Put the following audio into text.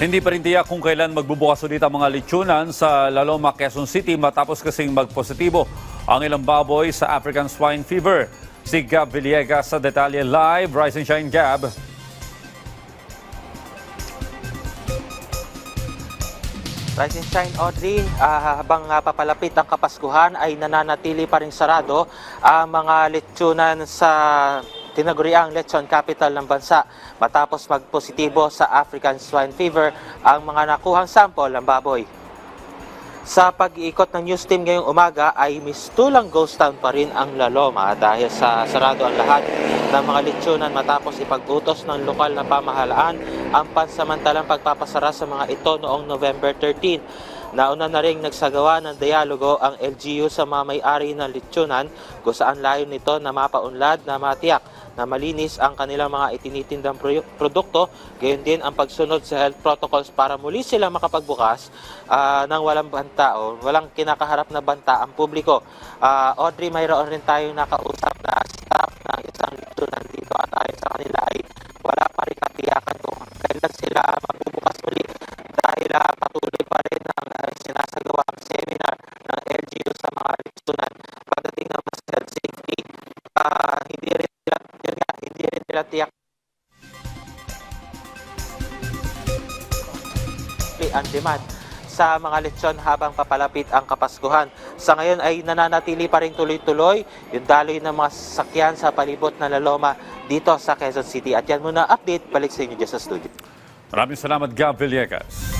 Hindi pa rin tiyak kung kailan magbubukas ulit ang mga lechonan sa Laloma, Quezon City matapos kasing magpositibo ang ilang baboy sa African Swine Fever. Si Gab Villegas sa detalye live. Rise and shine, Gab. Rise and Shine Audrey, ah, habang ah, papalapit ang Kapaskuhan ay nananatili pa rin sarado ang mga lechonan sa tinaguriang lechon capital ng bansa matapos magpositibo sa African Swine Fever ang mga nakuhang sample ng baboy. Sa pag-iikot ng news team ngayong umaga ay mistulang ghost town pa rin ang Laloma dahil sa sarado ang lahat ng mga lechonan matapos ipag-utos ng lokal na pamahalaan ang pansamantalang pagpapasara sa mga ito noong November 13. Nauna na rin nagsagawa ng dialogo ang LGU sa mga may-ari ng lechonan kung saan layo nito na mapaunlad na matiyak na malinis ang kanilang mga itinitindang pro- produkto, gayon din ang pagsunod sa health protocols para muli sila makapagbukas ah, ng walang banta o walang kinakaharap na banta ang publiko. Ah, Audrey, mayroon rin tayong nakausap na staff ng isang lechonan dito at ayon sa kanila ay wala pa rin katiyakan kung kailan sila magbubukas muli dahil ah, patuloy pa rin ang ah, sinasagawa ang seminar ng LGU sa mga lechonan pagdating naman sa health safety ah, hindi rin nila yun nga, hindi rin nila tiyak ang demand sa mga lechon habang papalapit ang Kapaskuhan. Sa ngayon ay nananatili pa rin tuloy-tuloy yung daloy ng mga sasakyan sa palibot ng Laloma dito sa Quezon City. At yan muna update, balik sa inyo dyan sa studio. Maraming salamat, Gab Villegas.